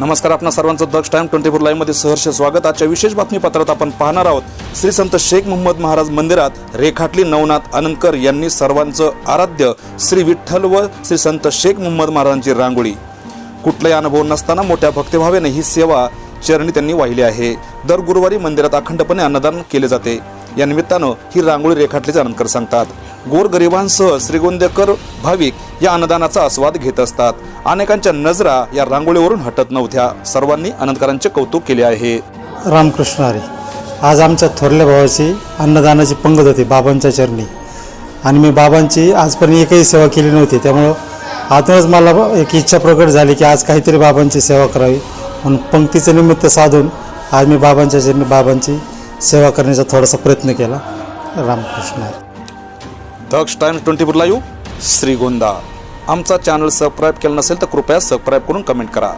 नमस्कार आपण सर्वांचं दक्ष टाइम ट्वेंटी फोर लाईव्हमध्ये सहर्ष स्वागत. आजच्या विशेष बातमीपत्रात आपण पाहणार आहोत श्री संत शेख मोहम्मद महाराज मंदिरात रेखाटली नवनाथ आनंदकर यांनी सर्वांचं आराध्य श्री विठ्ठल व श्री संत शेख मोहम्मद महाराजांची रांगोळी. कुठलाही अनुभव नसताना मोठ्या भक्तिभावेने ही सेवा चरणी त्यांनी वाहिली आहे. दर गुरुवारी मंदिरात अखंडपणे अन्नदान केले जाते. या निमित्तानं ही रांगोळी रेखाटली जानकर सांगतात. गोरगरिबांसह श्रीगोंदेकर भाविक या अन्नदानाचा आस्वाद घेत असतात. अनेकांच्या नजरा या रांगोळीवरून हटत नव्हत्या. सर्वांनी आनंदकरांचे कौतुक केले आहे. रामकृष्ण हरी आज आमच्या थोरल्या भावाची अन्नदानाची पंगत होती बाबांच्या चरणी. आणि मी बाबांची आजपर्यंत एकही सेवा केली नव्हती. त्यामुळं आतूनच मला एक इच्छा प्रकट झाली की आज काहीतरी बाबांची सेवा करावी. म्हणून पंक्तीचं निमित्त साधून आज मी बाबांच्या चरणी बाबांची सेवा करण्याचा थोडासा प्रयत्न केला. Ramakrishna. Daksh Times twenty four live Shrigonda. आमचा चॅनल सबस्क्राईब केला नसेल तर कृपया सबस्क्राईब करून कमेंट करा.